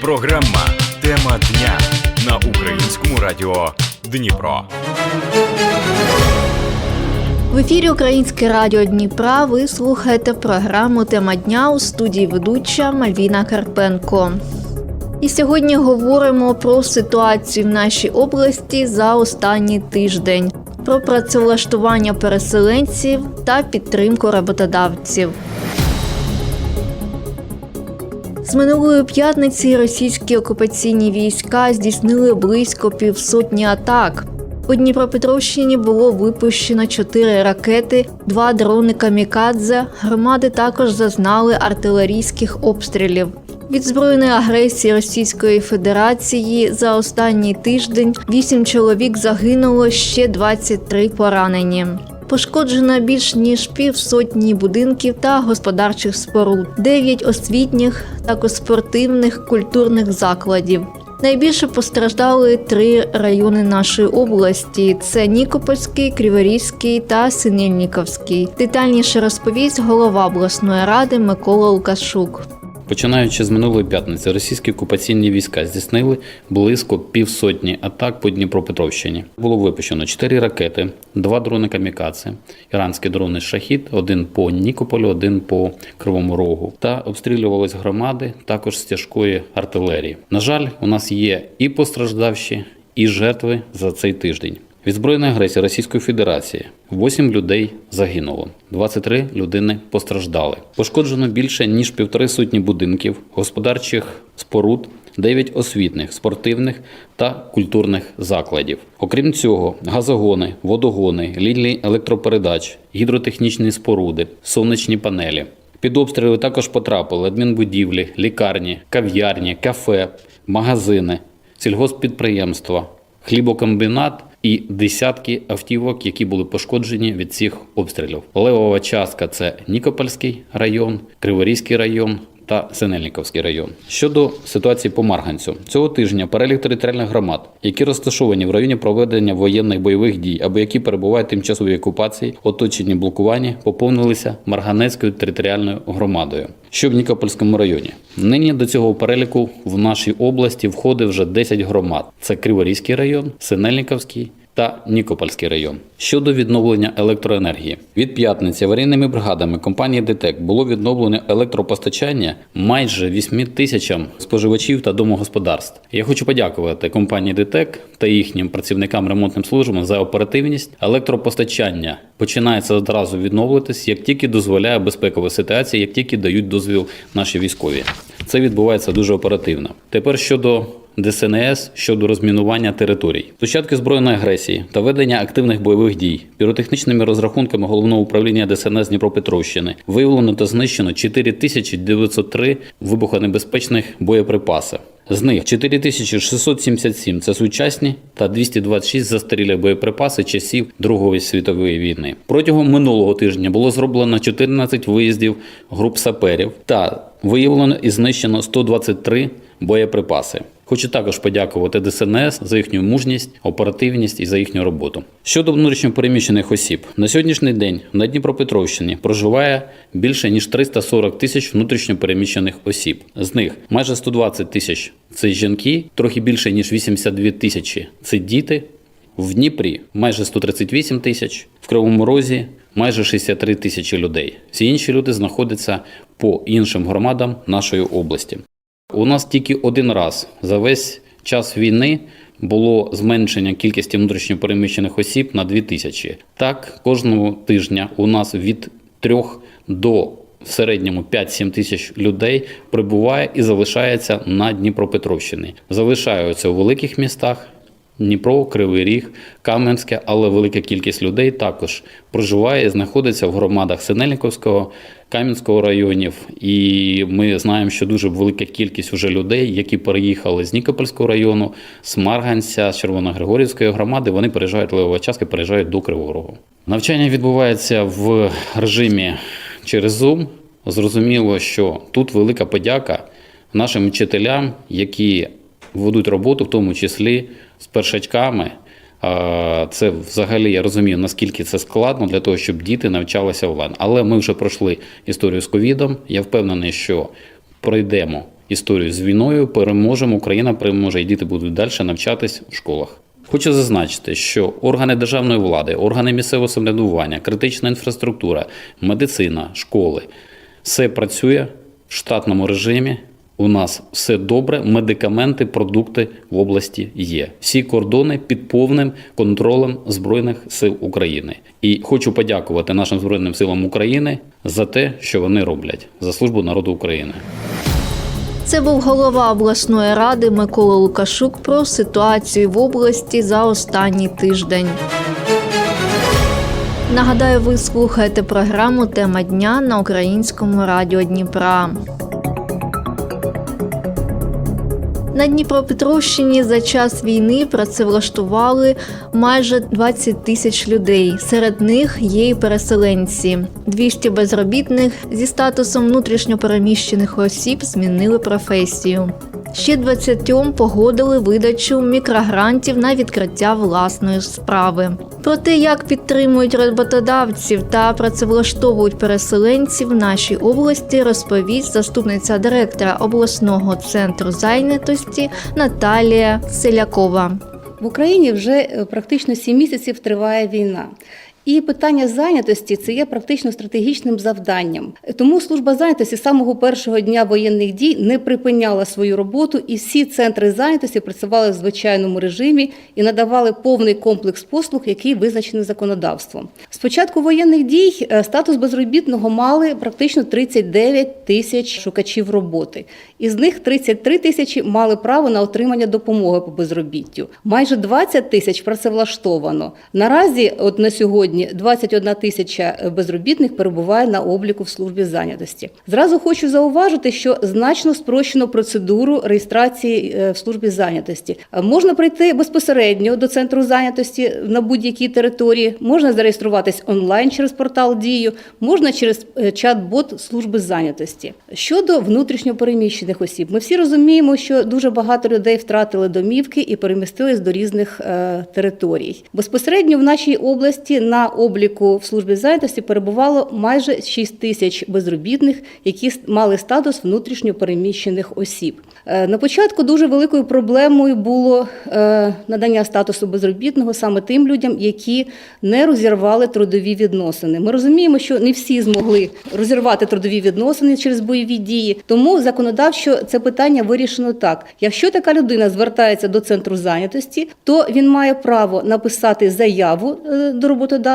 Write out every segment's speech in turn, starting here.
Програма Тема дня на українському радіо Дніпро. В ефірі Українське радіо Дніпра. Ви слухаєте програму Тема дня у студії ведуча Мальвіна Карпенко. І сьогодні говоримо про ситуацію в нашій області за останній тиждень, про працевлаштування переселенців та підтримку роботодавців. З минулої п'ятниці російські окупаційні війська здійснили близько півсотні атак. У Дніпропетровщині було випущено чотири ракети, два дрони камікадзе. Громади також зазнали артилерійських обстрілів. Від збройної агресії Російської Федерації за останній тиждень вісім чоловік загинуло, ще 23 поранені. Пошкоджено більш ніж півсотні будинків та господарчих споруд, дев'ять освітніх, також спортивних культурних закладів. Найбільше постраждали три райони нашої області: це Нікопольський, Криворізький та Синельніковський. Детальніше розповість голова обласної ради Микола Лукашук. Починаючи з минулої п'ятниці, російські окупаційні війська здійснили близько півсотні атак по Дніпропетровщині. Було випущено чотири ракети, два дрони камікадзе, іранські дрони Шахід, один по Нікополю, один по Кривому Рогу. Та обстрілювались громади також з тяжкої артилерії. На жаль, у нас є і постраждавші, і жертви за цей тиждень. Від збройної агресії Російської Федерації 8 людей загинуло, 23 людини постраждали. Пошкоджено більше ніж півтори сотні будинків, господарчих споруд, 9 освітних, спортивних та культурних закладів. Окрім цього, газогони, водогони, лінії електропередач, гідротехнічні споруди, сонячні панелі. Під обстріли також потрапили адмінбудівлі, лікарні, кав'ярні, кафе, магазини, сільгосппідприємства, хлібокомбінат і десятки автівок, які були пошкоджені від цих обстрілів. Левова частка це Нікопольський район, Криворізький район. Та Синельниковський район щодо ситуації по Марганцю цього тижня перелік територіальних громад, які розташовані в районі проведення воєнних бойових дій або які перебувають тимчасовій окупації, оточені блокуванні, поповнилися Марганецькою територіальною громадою, що в Нікопольському районі. Нині до цього переліку в нашій області входить вже 10 громад: це Криворізький район, Синельниковський. Та Нікопольський район щодо відновлення електроенергії від п'ятниці аварійними бригадами компанії ДТЕК було відновлено електропостачання майже 8 тисячам споживачів та домогосподарств. Я хочу подякувати компанії ДТЕК та їхнім працівникам ремонтним службам за оперативність. Електропостачання починається одразу відновлюватись, як тільки дозволяє безпекова ситуація, як тільки дають дозвіл наші військові. Це відбувається дуже оперативно. Тепер щодо ДСНС щодо розмінування територій, початки збройної агресії та ведення активних бойових дій піротехнічними розрахунками головного управління ДСНС Дніпропетровщини виявлено та знищено 4903 вибухонебезпечних боєприпаси. З них 4677 – це сучасні та 226 застарілі боєприпаси часів Другої світової війни. Протягом минулого тижня було зроблено 14 виїздів груп саперів та виявлено і знищено 123 боєприпаси. Хочу також подякувати ДСНС за їхню мужність, оперативність і за їхню роботу. Щодо внутрішньопереміщених осіб, на сьогоднішній день на Дніпропетровщині проживає більше ніж 340 тисяч внутрішньопереміщених осіб. З них майже 120 тисяч це жінки, трохи більше ніж 82 тисячі це діти. В Дніпрі майже 138 тисяч, в Кривому Розі майже 63 тисячі людей. Всі інші люди знаходяться по іншим громадам нашої області. У нас тільки один раз за весь час війни було зменшення кількості внутрішньопереміщених осіб на 2 тисячі. Так, кожного тижня у нас від 3 до в середньому 5-7 тисяч людей прибуває і залишається на Дніпропетровщині. Залишаються у великих містах. Дніпро, Кривий Ріг, Кам'янське, але велика кількість людей також проживає і знаходиться в громадах Синельниковського, Кам'янського районів. І ми знаємо, що дуже велика кількість вже людей, які переїхали з Нікопольського району, з Марганця, з Червоногригорівської громади, вони переїжджають левова частка, переїжджають до Кривого Рогу. Навчання відбувається в режимі через Zoom. Зрозуміло, що тут велика подяка нашим вчителям, які ведуть роботу, в тому числі з першачками. Це взагалі я розумію, наскільки це складно для того, щоб діти навчалися онлайн. Але ми вже пройшли історію з ковідом. Я впевнений, що пройдемо історію з війною. Переможемо, Україна переможе, і діти будуть далі навчатись в школах. Хочу зазначити, що органи державної влади, органи місцевого самоврядування, критична інфраструктура, медицина, школи все працює в штатному режимі. У нас все добре, медикаменти, продукти в області є. Всі кордони під повним контролем Збройних сил України. І хочу подякувати нашим Збройним силам України за те, що вони роблять за службу народу України. Це був голова обласної ради Микола Лукашук про ситуацію в області за останній тиждень. Нагадаю, ви слухаєте програму Тема дня на українському радіо Дніпра. На Дніпропетровщині за час війни працевлаштували майже 20 тисяч людей. Серед них є і переселенці. 200 безробітних зі статусом внутрішньопереміщених осіб змінили професію. Ще 20 погодили видачу мікрогрантів на відкриття власної справи. Про те, як підтримують роботодавців та працевлаштовують переселенців в нашій області, розповість заступниця директора обласного центру зайнятості Наталія Селякова. В Україні вже е, практично 7 місяців триває війна. І питання зайнятості це є практично стратегічним завданням. Тому служба зайнятості з самого першого дня воєнних дій не припиняла свою роботу, і всі центри зайнятості працювали в звичайному режимі і надавали повний комплекс послуг, який визначений законодавством. З початку воєнних дій е, статус безробітного мали практично 39 тисяч шукачів роботи. Із них 33 тисячі мали право на отримання допомоги по безробіттю. Майже 20 тисяч працевлаштовано. Наразі, от на сьогодні, 21 тисяча безробітних перебуває на обліку в службі зайнятості. Зразу хочу зауважити, що значно спрощено процедуру реєстрації е, в службі зайнятості. Е, Можна прийти безпосередньо до центру зайнятості на будь-якій території, можна зареєструватись онлайн через портал Дію, можна через е, чат-бот служби зайнятості. Щодо внутрішньопереміщених осіб, ми всі розуміємо, що дуже багато людей втратили домівки і перемістились до різних територій. Безпосередньо в нашій області на обліку в службі зайнятості перебувало майже 6 тисяч безробітних, які мали статус внутрішньопереміщених осіб. Е, На початку дуже великою проблемою було е, надання статусу безробітного саме тим людям, які не розірвали трудові відносини. Ми розуміємо, що не всі змогли розірвати трудові відносини через бойові дії. Тому законодавчо це питання вирішено так: якщо така людина звертається до центру зайнятості, то він має право написати заяву е, до роботодавця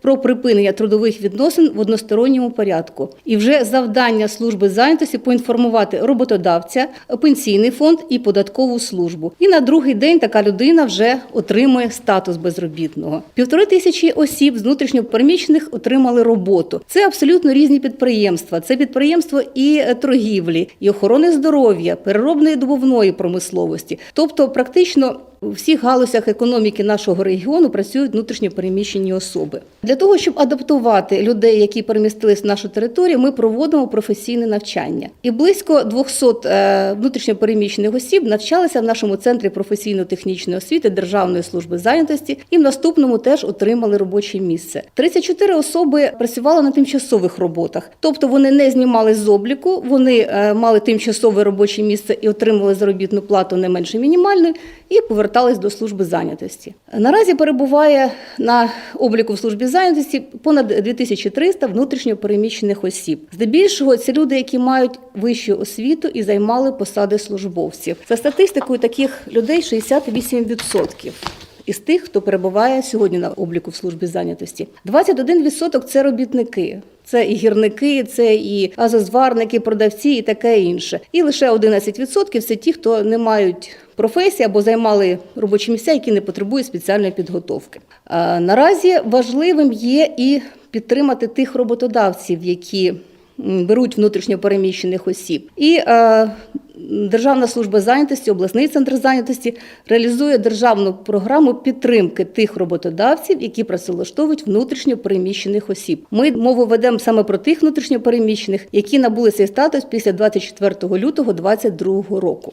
про припинення трудових відносин в односторонньому порядку. І вже завдання служби зайнятості поінформувати роботодавця, пенсійний фонд і податкову службу. І на другий день така людина вже отримує статус безробітного. Півтори тисячі осіб з внутрішньопереміщених отримали роботу. Це абсолютно різні підприємства. Це підприємство і е, торгівлі, і охорони здоров'я, переробної добувної промисловості. Тобто, практично у всіх галузях економіки нашого регіону працюють внутрішньопереміщені особи. Для того, щоб адаптувати людей, які перемістились в нашу територію, ми проводимо професійне навчання. І близько 200 е, внутрішньопереміщених осіб навчалися в нашому центрі професійно-технічної освіти Державної служби зайнятості і в наступному теж отримали робоче місце. 34 особи працювали на тимчасових роботах, тобто вони не знімали з обліку, вони е, мали тимчасове робоче місце і отримували заробітну плату не менше мінімальної, і повертались до служби зайнятості. Наразі перебуває на обліку в службі зайнятості понад 2300 внутрішньопереміщених осіб. Здебільшого це люди, які мають вищу освіту і займали посади службовців. За статистикою таких людей 68% із тих, хто перебуває сьогодні на обліку в службі зайнятості. 21% – це робітники. Це і гірники, це і газозварники, продавці і таке інше. І лише 11% – це ті, хто не мають професії або займали робочі місця, які не потребують спеціальної підготовки. Наразі важливим є і підтримати тих роботодавців, які беруть внутрішньопереміщених осіб. І е, Державна служба зайнятості, обласний центр зайнятості реалізує державну програму підтримки тих роботодавців, які працевлаштовують внутрішньо переміщених осіб. Ми мову ведемо саме про тих внутрішньопереміщених, які набули цей статус після 24 лютого 2022 року.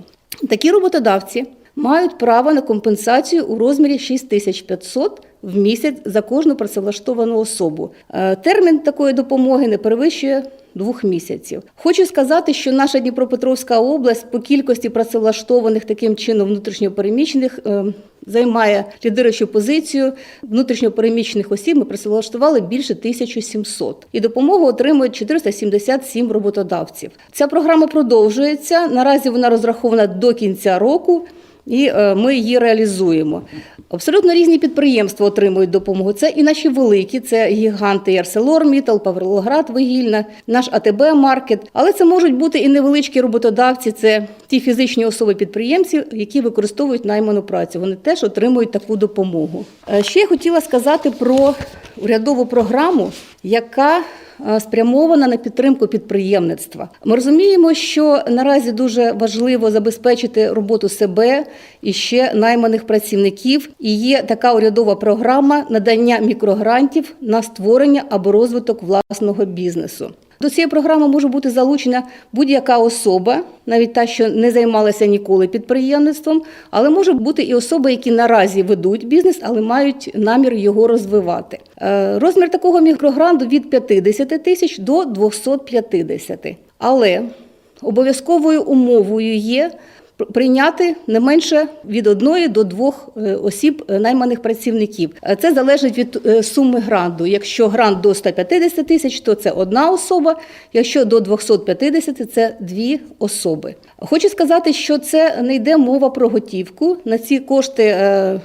Такі роботодавці мають право на компенсацію у розмірі 6500 в місяць за кожну працевлаштовану особу. Е, Термін такої допомоги не перевищує двох місяців. Хочу сказати, що наша Дніпропетровська область по кількості працевлаштованих таким чином внутрішньопереміщених е, займає лідируючу позицію внутрішньопереміщених осіб. Ми працевлаштували більше 1700. І допомогу отримують 477 роботодавців. Ця програма продовжується. Наразі вона розрахована до кінця року. І е, ми її реалізуємо. Абсолютно різні підприємства отримують допомогу. Це і наші великі, це гіганти ArcelorMittal, Павлоград Вугільна, наш АТБ Маркет. Але це можуть бути і невеличкі роботодавці, це ті фізичні особи підприємців, які використовують найману працю. Вони теж отримують таку допомогу. Е, Ще я хотіла сказати про урядову програму, яка е, спрямована на підтримку підприємництва. Ми розуміємо, що наразі дуже важливо забезпечити роботу себе і ще найманих працівників. І є така урядова програма надання мікрогрантів на створення або розвиток власного бізнесу. До цієї програми може бути залучена будь-яка особа, навіть та, що не займалася ніколи підприємництвом, але може бути і особи, які наразі ведуть бізнес, але мають намір його розвивати. Е, Розмір такого мікрогранту від 50 тисяч до 250. Але обов'язковою умовою є прийняти не менше від одної до двох е, осіб е, найманих працівників. Е, Це залежить від суми гранту. Якщо грант до 150 тисяч, то це одна особа. Якщо до 250 – це дві особи. Хочу сказати, що це не йде мова про готівку. На ці кошти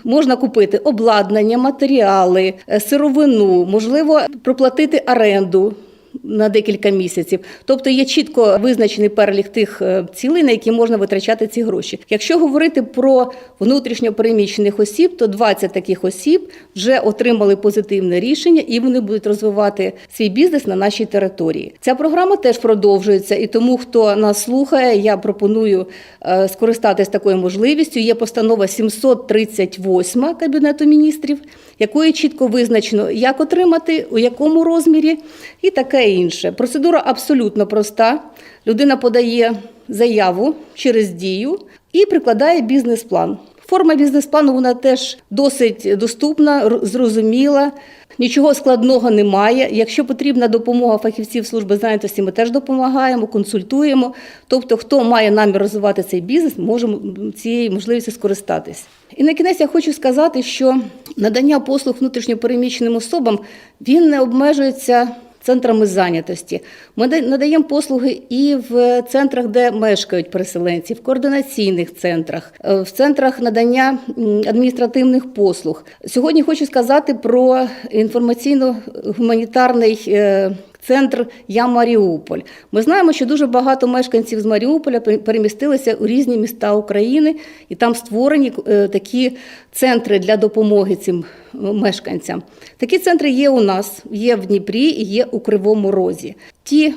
можна купити обладнання, матеріали, сировину, можливо, проплатити оренду на декілька місяців. Тобто є чітко визначений перелік тих е, цілей, на які можна витрачати ці гроші. Якщо говорити про внутрішньо переміщених осіб, то 20 таких осіб вже отримали позитивне рішення і вони будуть розвивати свій бізнес на нашій території. Ця програма теж продовжується, і тому, хто нас слухає, я пропоную е, скористатись такою можливістю. Є постанова 738 Кабінету міністрів, якою чітко визначено, як отримати, у якому розмірі і таке інше. Процедура абсолютно проста. Людина подає заяву через дію і прикладає бізнес-план. Форма бізнес-плану вона теж досить доступна, зрозуміла. Нічого складного немає. Якщо потрібна допомога фахівців служби зайнятості, ми теж допомагаємо, консультуємо. Тобто, хто має намір розвивати цей бізнес, може м, цією можливістю скористатись. І на кінець я хочу сказати, що надання послуг внутрішньопереміщеним особам він не обмежується центрами зайнятості. Ми да- надаємо послуги і в центрах, де мешкають переселенці, в координаційних центрах, е, в центрах надання адміністративних послуг. Сьогодні хочу сказати про інформаційно-гуманітарний. Центр Я Маріуполь. Ми знаємо, що дуже багато мешканців з Маріуполя пер- перемістилися у різні міста України, і там створені е, такі центри для допомоги цим е, мешканцям. Такі центри є у нас, є в Дніпрі і є у Кривому Розі. Ті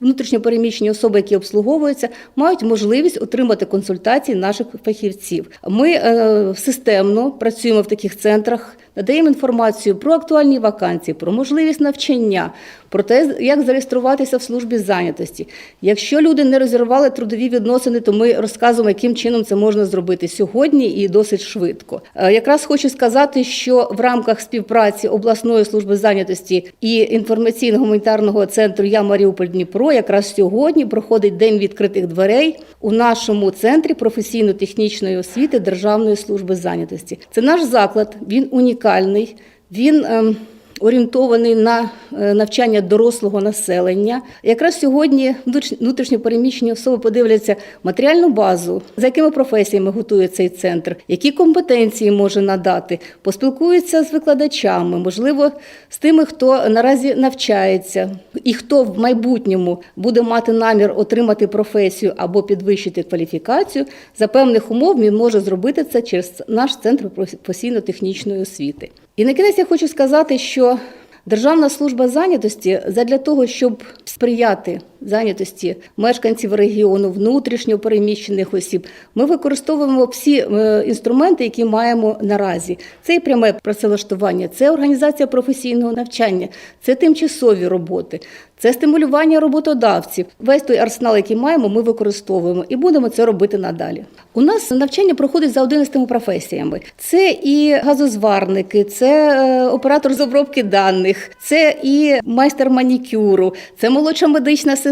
Внутрішньопереміщені особи, які обслуговуються, мають можливість отримати консультації наших фахівців. Ми е, системно працюємо в таких центрах, надаємо інформацію про актуальні вакансії, про можливість навчання, про те, як зареєструватися в службі зайнятості. Якщо люди не розірвали трудові відносини, то ми розказуємо, яким чином це можна зробити сьогодні і досить швидко. Е, Якраз хочу сказати, що в рамках співпраці обласної служби зайнятості і інформаційно-гуманітарного центру Я Маріуполь Дніпро якраз сьогодні проходить день відкритих дверей у нашому центрі професійно-технічної освіти Державної служби зайнятості. Це наш заклад, він унікальний. Він ем, орієнтований на е, навчання дорослого населення. Якраз сьогодні внутріш- внутрішньопереміщені особи подивляться матеріальну базу, за якими професіями готує цей центр, які компетенції може надати, поспілкуються з викладачами, можливо, з тими, хто наразі навчається, і хто в майбутньому буде мати намір отримати професію або підвищити кваліфікацію, за певних умов він може зробити це через наш центр професійно-технічної освіти. І на кінець я хочу сказати, що Державна служба зайнятості задля того, щоб сприяти зайнятості мешканців регіону, внутрішньо переміщених осіб. Ми використовуємо всі е, інструменти, які маємо наразі. Це і пряме працевлаштування, це організація професійного навчання, це тимчасові роботи, це стимулювання роботодавців. Весь той арсенал, який маємо, ми використовуємо і будемо це робити надалі. У нас навчання проходить за 11 професіями. Це і газозварники, це е, оператор з обробки даних, це і майстер манікюру, це молодша медична сестра.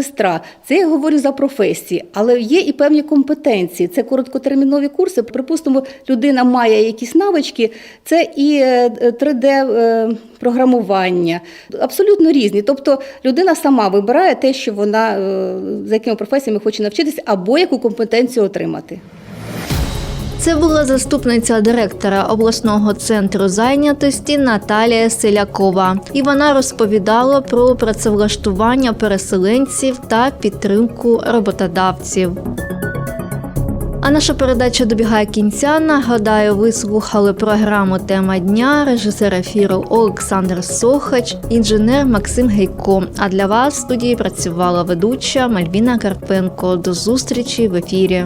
Це я говорю за професії, але є і певні компетенції. Це короткотермінові курси. Припустимо, людина має якісь навички, це і е, 3D е, програмування, абсолютно різні. Тобто людина сама вибирає те, що вона е, за якими професіями хоче навчитися, або яку компетенцію отримати. Це була заступниця директора обласного центру зайнятості Наталія Селякова. І вона розповідала про працевлаштування переселенців та підтримку роботодавців. А наша передача добігає кінця. Нагадаю, ви слухали програму Тема дня, режисер ефіру Олександр Сохач, інженер Максим Гейко. А для вас в студії працювала ведуча Мальвіна Карпенко. До зустрічі в ефірі.